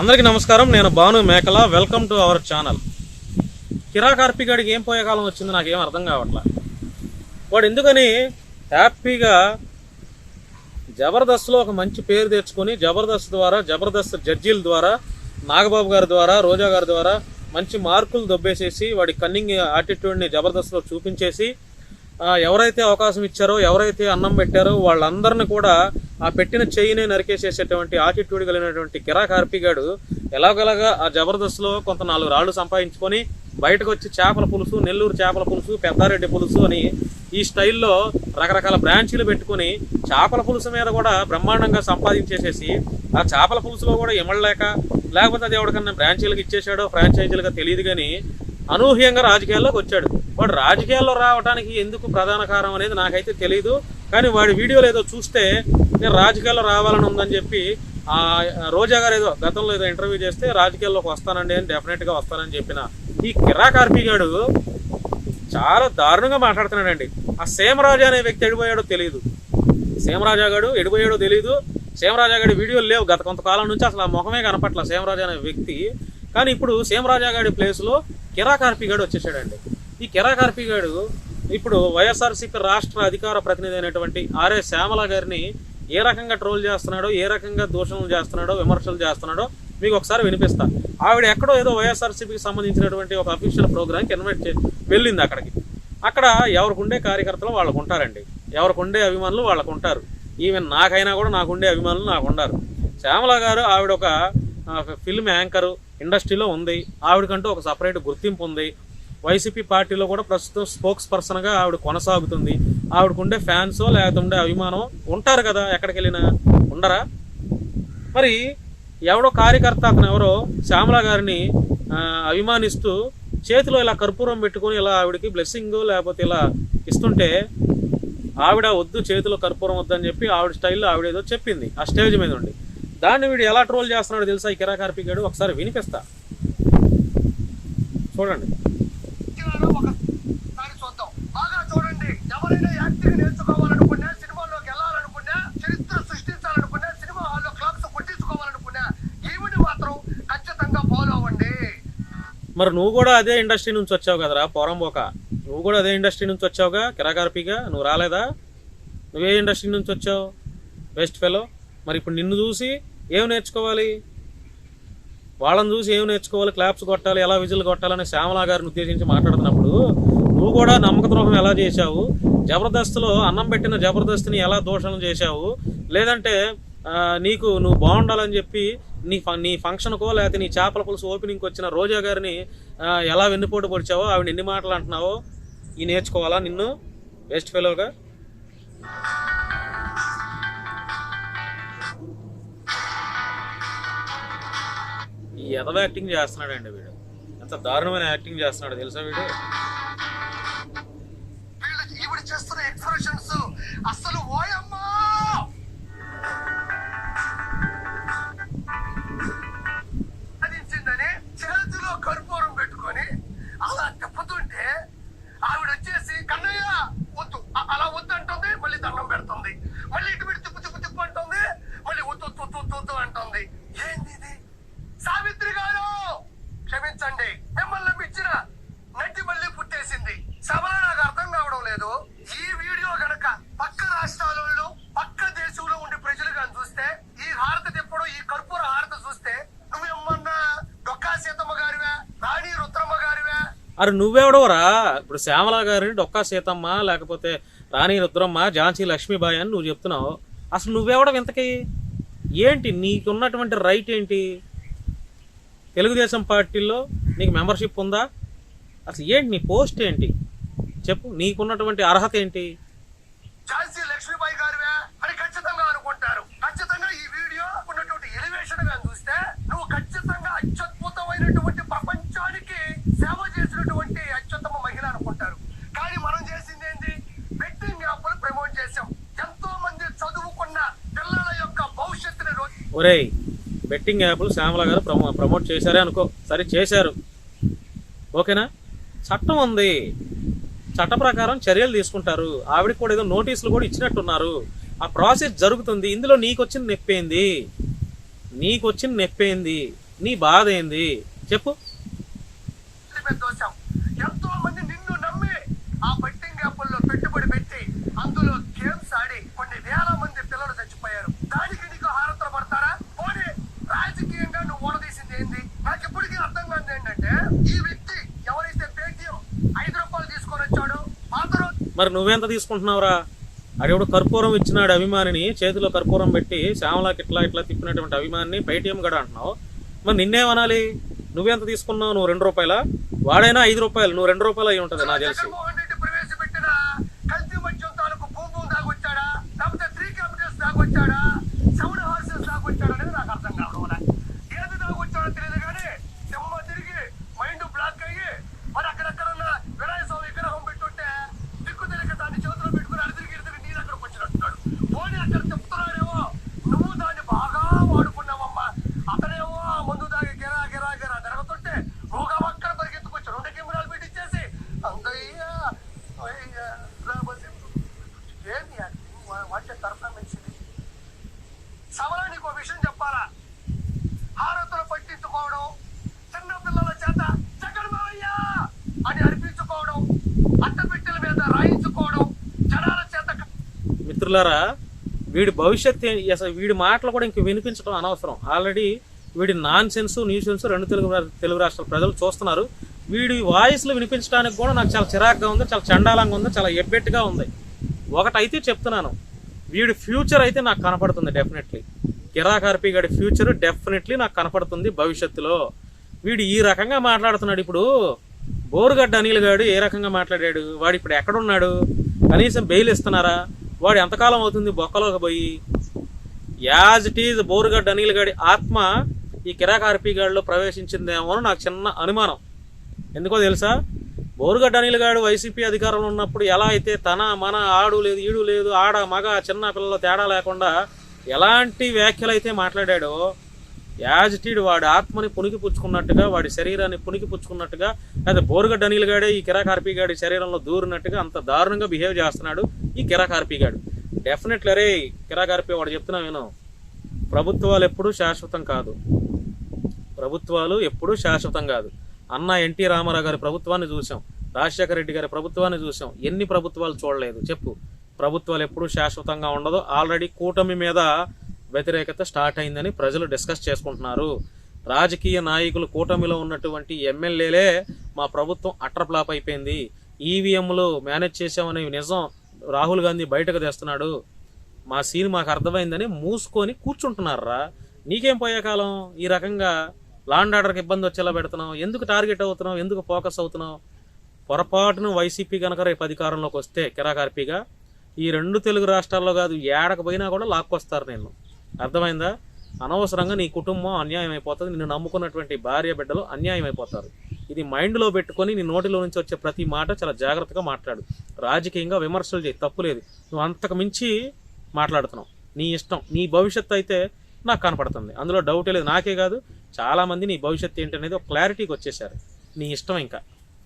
అందరికీ నమస్కారం. నేను Bhanu Mekala. Welcome to our channel. కిరాకార్పిగాడికి ఏం పోయే కాలం వచ్చిందో నాకేం అర్థం కావట్లా. వాడు ఎందుకని హ్యాపీగా జబర్దస్త్లో ఒక మంచి పేరు తెచ్చుకొని జబర్దస్త్ ద్వారా జబర్దస్త్ జడ్జీల ద్వారా నాగబాబు గారి ద్వారా రోజా గారి ద్వారా మంచి మార్కులు దొబ్బేసేసి వాడి కన్నింగ్ యాటిట్యూడ్ని జబర్దస్త్లో చూపించేసి ఎవరైతే అవకాశం ఇచ్చారో ఎవరైతే అన్నం పెట్టారో వాళ్ళందరిని కూడా ఆ పెట్టిన చెయ్యిని నరికేసేసేటువంటి ఆటిట్యూడ్ కలిగినటువంటి కిరాక్ కార్పిగాడు ఎలాగలాగా ఆ జబర్దస్త్లో కొంత నాలుగు రాళ్ళు సంపాదించుకొని బయటకు వచ్చి చేపల పులుసు నెల్లూరు చేపల పులుసు పెద్దారెడ్డి పులుసు అని ఈ స్టైల్లో రకరకాల బ్రాంచీలు పెట్టుకొని చేపల పులుసు మీద కూడా బ్రహ్మాండంగా సంపాదించేసేసి ఆ చేపల పులుసులో కూడా ఇమ్మడలేక లేకపోతే అది ఎవరికన్నా బ్రాంచీలకు ఇచ్చేసాడో ఫ్రాంచైజీలుగా తెలియదు కానీ అనూహ్యంగా రాజకీయాల్లోకి వచ్చాడు. వాడు రాజకీయాల్లో రావడానికి ఎందుకు ప్రధాన కారణం అనేది నాకైతే తెలియదు కానీ వాడి వీడియోలు ఏదో చూస్తే నేను రాజకీయాల్లో రావాలని ఉందని చెప్పి ఆ రోజా గారు ఏదో గతంలో ఏదో ఇంటర్వ్యూ చేస్తే రాజకీయాల్లోకి వస్తానండి అని డెఫినెట్గా వస్తానని చెప్పిన ఈ కిరా కార్పీగాడు చాలా దారుణంగా మాట్లాడుతున్నాడండి. ఆ సేమరాజా అనే వ్యక్తి ఎడిపోయాడో తెలియదు సేమరాజా గాడు ఎడిపోయాడో తెలియదు సేమరాజా గారి వీడియోలు లేవు. గత కొంతకాలం నుంచి అసలు ఆ ముఖమే కనపట్ల సేమరాజా అనే వ్యక్తి. కానీ ఇప్పుడు సేమరాజా గారి ప్లేస్లో కిరా కార్పిగాడు వచ్చేసాడండి. ఈ కిరా కార్పిగాడు ఇప్పుడు వైఎస్ఆర్సీపీ రాష్ట్ర అధికార ప్రతినిధి అయినటువంటి ఆర్ఏ శ్యామల గారిని ఏ రకంగా ట్రోల్ చేస్తున్నాడో ఏ రకంగా దూషణలు చేస్తున్నాడో విమర్శలు చేస్తున్నాడో మీకు ఒకసారి వినిపిస్తా. ఆవిడ ఎక్కడో ఏదో వైఎస్ఆర్సీపీకి సంబంధించినటువంటి ఒక అఫీషియల్ ప్రోగ్రామ్కి ఇన్వైట్ చే వెళ్ళింది అక్కడికి. అక్కడ ఎవరికి ఉండే కార్యకర్తలు వాళ్ళకు ఉంటారండి. ఎవరికి ఉండే అభిమానులు వాళ్ళకు ఉంటారు. ఈవెన్ నాకైనా కూడా నాకు ఉండే అభిమానులు నాకు ఉండరు. శ్యామల గారు ఆవిడ ఒక ఫిల్మ్ యాంకరు ఇండస్ట్రీలో ఉంది. ఆవిడకంటూ ఒక సపరేట్ గుర్తింపు ఉంది. వైసీపీ పార్టీలో కూడా ప్రస్తుతం స్పోక్స్ పర్సన్గా ఆవిడ కొనసాగుతుంది. ఆవిడకు ఉండే ఫ్యాన్స్ లేకపోతే ఉండే అభిమానం ఉంటారు కదా ఎక్కడికి వెళ్ళినా ఉండరా? మరి ఎవడో కార్యకర్త అతను ఎవరో శ్యామల గారిని అభిమానిస్తూ చేతిలో ఇలా కర్పూరం పెట్టుకొని ఇలా ఆవిడకి బ్లెస్సింగ్ లేకపోతే ఇలా ఇస్తుంటే ఆవిడ వద్దు చేతిలో కర్పూరం వద్దని చెప్పి ఆవిడ స్టైల్లో ఆవిడ ఏదో చెప్పింది ఆ స్టేజ్ మీద ఉండి. దాన్ని వీడు ఎలా ట్రోల్ చేస్తున్నాడో తెలుసా? ఈ కిరాకర్పిగాడు ఒకసారి వినిపిస్తా. చూడండి వ్యక్తిలను ఒకసారి చూద్దాం బాగా చూడండి ఎవరైనా యాక్టింగ్ నేర్చుకోవాలనుకున్నా సినిమాల్లోకి వెళ్ళాలనుకున్నా చరిత్ర సృష్టించాలనుకున్నా సినిమా హాల్లో క్లబ్స్ కొట్టించుకోవాలనుకున్నా ఈవిని మాత్రం ఖచ్చితంగా ఫాలో అవ్వండి. మరి నువ్వు కూడా అదే ఇండస్ట్రీ నుంచి వచ్చావు కదరా పోరంబోక నువ్వు కూడా అదే ఇండస్ట్రీ నుంచి వచ్చావుగా కిరాకార్పిగా నువ్వు రాలేదా? నువ్వే ఇండస్ట్రీ నుంచి వచ్చావు? బెస్ట్ ఫెలో మరి ఇప్పుడు నిన్ను చూసి ఏం నేర్చుకోవాలి? వాళ్ళని చూసి ఏం నేర్చుకోవాలి? క్లాప్స్ కొట్టాలి ఎలా విజిల్ కొట్టాలని శ్యామలా గారిని ఉద్దేశించి మాట్లాడుతున్నప్పుడు నువ్వు కూడా నమ్మక ద్రోహం ఎలా చేశావు? జబర్దస్త్లో అన్నం పెట్టిన జబర్దస్త్ని ఎలా దూషణం చేశావు? లేదంటే నీకు నువ్వు బాగుండాలని చెప్పి నీ నీ ఫంక్షన్కో లేకపోతే నీ చేపల పులుసు ఓపెనింగ్కి వచ్చిన రోజా గారిని ఎలా వెన్నుపోటు పొడిచావో ఆవిడ ఎన్ని మాటలు అంటున్నావో ఈ నేర్చుకోవాలా నిన్ను? బెస్ట్ ఫెలోగా? ఈ ఎదవ యాక్టింగ్ చేస్తున్నాడండి వీడు. ఎంత దారుణమైన యాక్టింగ్ చేస్తున్నాడు తెలుసా వీడు? అరే నువ్వెవడవరా ఇప్పుడు శ్యామల గారిని డొక్కా సీతమ్మ లేకపోతే రాణి రుద్రమ్మ ఝాన్సీ లక్ష్మీబాయి అని నువ్వు చెప్తున్నావు. అసలు నువ్వెవడం ఇంతకీ? ఏంటి నీకున్నటువంటి రైట్ ఏంటి? తెలుగుదేశం పార్టీలో నీకు మెంబర్షిప్ ఉందా? అసలు ఏంటి నీ పోస్ట్ ఏంటి? చెప్పు నీకున్నటువంటి అర్హత ఏంటి ఝాన్సీ లక్ష్మీబాయి గారివా అని ఖచ్చితంగా అనుకుంటారు ఖచ్చితంగా ఈ వీడియో ఉన్నటువంటి ఎలివేషన్గా చూస్తే నువ్వు ఖచ్చితంగా అత్యద్భుతమైనటువంటి ప్రపంచానికి సేవ చేసినటువంటి అత్యుత్తమ మహిళ అనుకుంటారు కానీ మనం చేసింది ఏంటి బెట్టింగ్ యాప్లు ప్రమోట్ చేశాం ఎంతో మంది చదువుకున్న పిల్లల యొక్క ఒరేయ్ బెట్టింగ్ యాప్లు శ్యామల గారు ప్రమో ప్రమోట్ చేశారే అనుకో. సరే చేశారు. ఓకేనా? చట్టం ఉంది. చట్ట ప్రకారం చర్యలు తీసుకుంటారు. ఆవిడకి కూడా ఏదో నోటీసులు కూడా ఇచ్చినట్టున్నారు. ఆ ప్రాసెస్ జరుగుతుంది. ఇందులో నీకు వచ్చిన నొప్పేంది నీకు వచ్చిన నొప్పేంది నీ బాధ ఏంది? చెప్పు. ఎంతో మంది నిన్ను నమ్మి ఆ బెట్టింగ్ యాప్ల్లో పెట్టుబడి పెట్టి అందులో గేమ్స్ ఆడి కొన్ని వేల మంది పిల్లలు చచ్చిపోయారు. దానికి నీకు హారతలు పడతారా పోనీ రాజకీయంగా నువ్వు నాకు ఇప్పటికీ అర్థం కాదు ఏంటంటే ఈ వ్యక్తి ఎవరైతే పేటిఎం ఐదు రూపాయలు తీసుకొని వచ్చాడో మరి నువ్వెంత తీసుకుంటున్నావురా? అడెవడు కర్పూరం ఇచ్చినాడు అభిమానిని చేతిలో కర్పూరం పెట్టి శ్యామలాకి ఇట్లా ఇట్లా తిప్పినటువంటి అభిమానిని పేటిఎం గడ అంటున్నావు. మరి నిన్నేమనాలి? నువ్వెంత తీసుకున్నావు? నువ్వు రెండు రూపాయల? వాడైనా ఐదు రూపాయలు నువ్వు రెండు రూపాయలు అయి ఉంటుంది నాకు తెలిసి. ఏంది యాక్టింగ్? వా- వాట్ పర్ఫార్మెన్స్ ఇది సవరా నీకు ఒక విషయం చెప్పాలా హారతులు పట్టించుకోవడం చిన్న పిల్లల చేత జగన్ మావయ్య అని అనిపించుకోవడం అట్టపెట్టెల మీద రాయించుకోవడం జనాల చేత మిత్రులారా వీడి భవిష్యత్ ఏ- అసలు వీడి మాటలు కూడా ఇంక వినిపించడం అనవసరం. ఆల్రెడీ వీడి నాన్ సెన్స్ న్యూస్ సెన్స్ రెండు తెలుగు తెలుగు రాష్ట్రాల ప్రజలు చూస్తున్నారు. వీడి వాయిస్లు వినిపించడానికి కూడా నాకు చాలా చిరాగ్గా ఉంది చాలా చండాలంగా ఉంది చాలా ఎబ్బెట్టుగా ఉంది. ఒకటైతే చెప్తున్నాను వీడి ఫ్యూచర్ అయితే నాకు కనపడుతుంది డెఫినెట్లీ. కిరాకార్పి గడి ఫ్యూచర్ డెఫినెట్లీ నాకు కనపడుతుంది భవిష్యత్తులో. వీడు ఈ రకంగా మాట్లాడుతున్నాడు ఇప్పుడు. బోరుగడ్డ అనిల్ గాడు ఏ రకంగా మాట్లాడాడు? వాడు ఇప్పుడు ఎక్కడున్నాడు? కనీసం బెయిల్ ఇస్తున్నారా? వాడు ఎంతకాలం అవుతుంది బొక్కలోకి పోయి? As it is Borugadda Anil గాడి ఆత్మ ఈ కిరాకార్పి గాడిలో ప్రవేశించిందేమో అని నాకు చిన్న అనుమానం. ఎందుకో తెలుసా? బోరుగడ్డ అనిల్ గారు వైసీపీ అధికారంలో ఉన్నప్పుడు ఎలా అయితే తన మన ఆడు లేదు ఈడు లేదు ఆడ మగ చిన్న పిల్లల తేడా లేకుండా ఎలాంటి వ్యాఖ్యలు అయితే మాట్లాడాడో యాజిటీడ్ వాడి ఆత్మని పుణికి పుచ్చుకున్నట్టుగా వాడి శరీరాన్ని పుణికి పుచ్చుకున్నట్టుగా లేదా బోరుగడ్డ అనిల్ గాడే ఈ కిరాకార్పీ గాడి శరీరంలో దూరినట్టుగా అంత దారుణంగా బిహేవ్ చేస్తున్నాడు ఈ కిరాకార్పీ గాడు. డెఫినెట్లీ అరే కిరాకార్పి వాడు చెప్తున్నా నేను ప్రభుత్వాలు ఎప్పుడూ శాశ్వతం కాదు. ప్రభుత్వాలు ఎప్పుడూ శాశ్వతం కాదు. అన్న ఎన్టీ రామారావు గారి ప్రభుత్వాన్ని చూసాం. రాజశేఖర రెడ్డి గారి ప్రభుత్వాన్ని చూసాం. ఎన్ని ప్రభుత్వాలు చూడలేదు. చెప్పు. ప్రభుత్వాలు ఎప్పుడూ శాశ్వతంగా ఉండదు. ఆల్రెడీ కూటమి మీద వ్యతిరేకత స్టార్ట్ అయిందని ప్రజలు డిస్కస్ చేసుకుంటున్నారు. రాజకీయ నాయకులు కూటమిలో ఉన్నటువంటి ఎమ్మెల్యేలే మా ప్రభుత్వం అట్రప్లాప్ అయిపోయింది. ఈవీఎంలు మేనేజ్ చేసామనే నిజం రాహుల్ గాంధీ బయటకు తెస్తున్నాడు. మా సీన్ మాకు అర్థమైందని మూసుకొని కూర్చుంటున్నారా? నీకేం పోయే కాలం? ఈ రకంగా లాండ్ ఆర్డర్కి ఇబ్బంది వచ్చేలా పెడుతున్నావు? ఎందుకు టార్గెట్ అవుతున్నావు? ఎందుకు ఫోకస్ అవుతున్నావు? పొరపాటును వైసీపీ కనుక రేపు అధికారంలోకి వస్తే కిరాకార్పీగా ఈ రెండు తెలుగు రాష్ట్రాల్లో కాదు ఏడకు పోయినా కూడా లాక్కొస్తారు నేను అర్థమైందా? అనవసరంగా నీ కుటుంబం అన్యాయం అయిపోతుంది. నిన్ను నమ్ముకున్నటువంటి భార్య బిడ్డలు అన్యాయం అయిపోతారు. ఇది మైండ్లో పెట్టుకొని నీ నోటిలో నుంచి వచ్చే ప్రతి మాట చాలా జాగ్రత్తగా మాట్లాడు. రాజకీయంగా విమర్శలు చేయి తప్పు లేదు. నువ్వు అంతకు మించి మాట్లాడుతున్నావు. నీ ఇష్టం నీ భవిష్యత్తు అయితే నాకు కనపడుతుంది. అందులో డౌటే లేదు. నాకే కాదు చాలామంది నీ భవిష్యత్తు ఏంటనేది ఒక క్లారిటీకి వచ్చేసారు. నీ ఇష్టం ఇంకా.